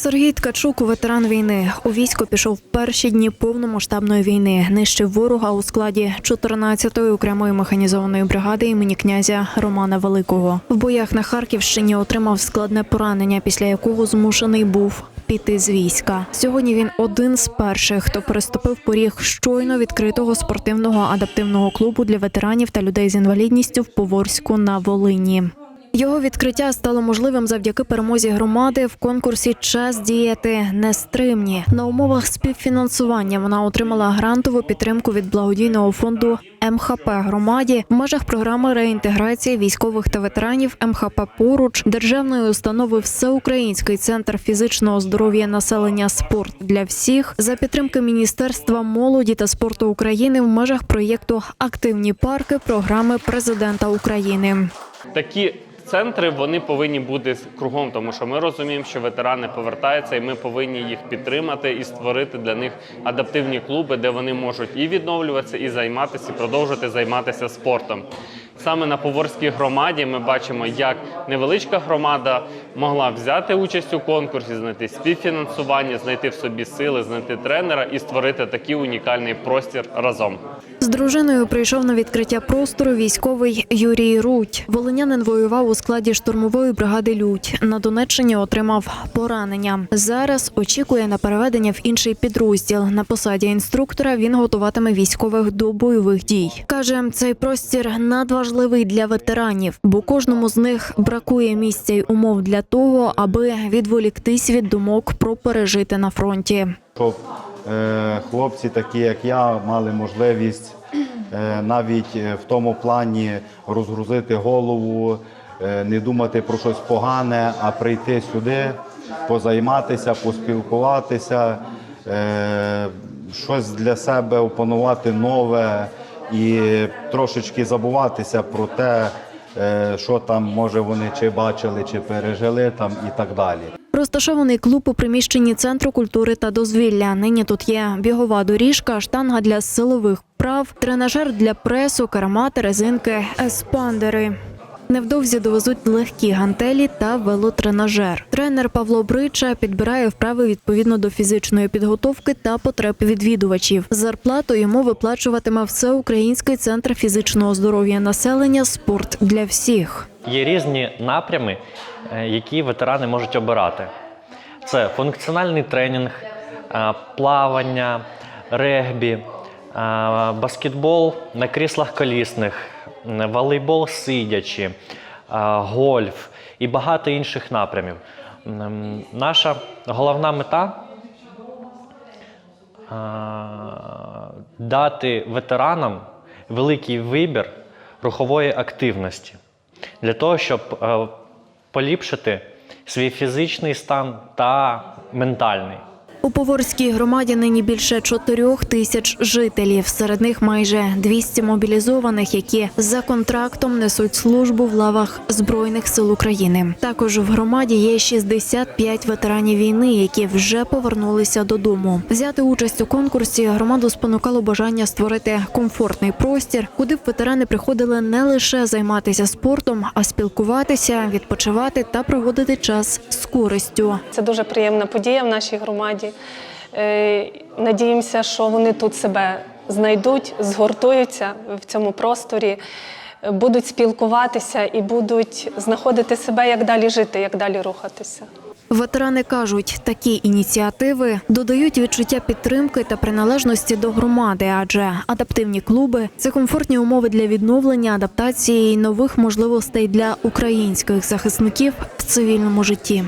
Сергій Ткачук, ветеран війни. У військо пішов в перші дні повномасштабної війни. Нищив ворога у складі 14-ї окремої механізованої бригади імені князя Романа Великого. В боях на Харківщині отримав складне поранення, після якого змушений був піти з війська. Сьогодні він один з перших, хто переступив поріг щойно відкритого спортивного адаптивного клубу для ветеранів та людей з інвалідністю в Поворську на Волині. Його відкриття стало можливим завдяки перемозі громади в конкурсі Час діяти нестримні. На умовах співфінансування вона отримала грантову підтримку від благодійного фонду МХП громаді в межах програми реінтеграції військових та ветеранів МХП поруч державної установи Всеукраїнський центр фізичного здоров'я населення спорт для всіх за підтримки Міністерства молоді та спорту України в межах проєкту Активні парки програми президента України. Такі центри вони повинні бути кругом, тому що ми розуміємо, що ветерани повертаються, і ми повинні їх підтримати і створити для них адаптивні клуби, де вони можуть і відновлюватися, і займатися, і продовжувати займатися спортом. Саме на Поворській громаді ми бачимо, як невеличка громада могла взяти участь у конкурсі, знайти співфінансування, знайти в собі сили, знайти тренера і створити такий унікальний простір разом. З дружиною прийшов на відкриття простору військовий Юрій Рудь. Волинянин воював у складі штурмової бригади Людь. На Донеччині отримав поранення. Зараз очікує на переведення в інший підрозділ. На посаді інструктора він готуватиме військових до бойових дій. каже, цей простір надважливий для ветеранів, бо кожному з них бракує місця й умов для того, аби відволіктись від думок про пережити на фронті. щоб е, хлопці, такі як я, мали можливість е, навіть е, в тому плані розгрузити голову, е, не думати про щось погане, а прийти сюди, позайматися, поспілкуватися, е, щось для себе опанувати нове і трошечки забуватися про те, е, що там може вони чи бачили, чи пережили там і так далі. Розташований клуб у приміщенні центру культури та дозвілля. Нині тут є бігова доріжка, штанга для силових прав, тренажер для пресу, кармати, резинки, еспандери. Невдовзі довезуть легкі гантелі та велотренажер. Тренер Павло Брича підбирає вправи відповідно до фізичної підготовки та потреб відвідувачів. Зарплату йому виплачуватиме Всеукраїнський центр фізичного здоров'я населення Спорт для всіх. Є різні напрями, е, які ветерани можуть обирати. Це функціональний тренінг, е, плавання, регбі, е, баскетбол на кріслах колісних, волейбол сидячи, е, гольф і багато інших напрямів. Наша головна мета е, дати ветеранам великий вибір рухової активності для того, щоб е, поліпшити свій фізичний стан та ментальний. У Поворській громаді нині більше чотирьох тисяч жителів. Серед них майже 200 мобілізованих, які за контрактом несуть службу в лавах збройних сил України. Також в громаді є 65 ветеранів війни, які вже повернулися додому. Взяти участь у конкурсі громаду спонукало бажання створити комфортний простір, куди б ветерани приходили не лише займатися спортом, а спілкуватися, відпочивати та проводити час з користю. Це дуже приємна подія в нашій громаді. Е, Надіємося, що вони тут себе знайдуть, згуртуються в цьому просторі, будуть спілкуватися і будуть знаходити себе, як далі жити, як далі рухатися. Ветерани кажуть, такі ініціативи додають відчуття підтримки та приналежності до громади, адже адаптивні клуби це комфортні умови для відновлення, адаптації і нових можливостей для українських захисників в цивільному житті.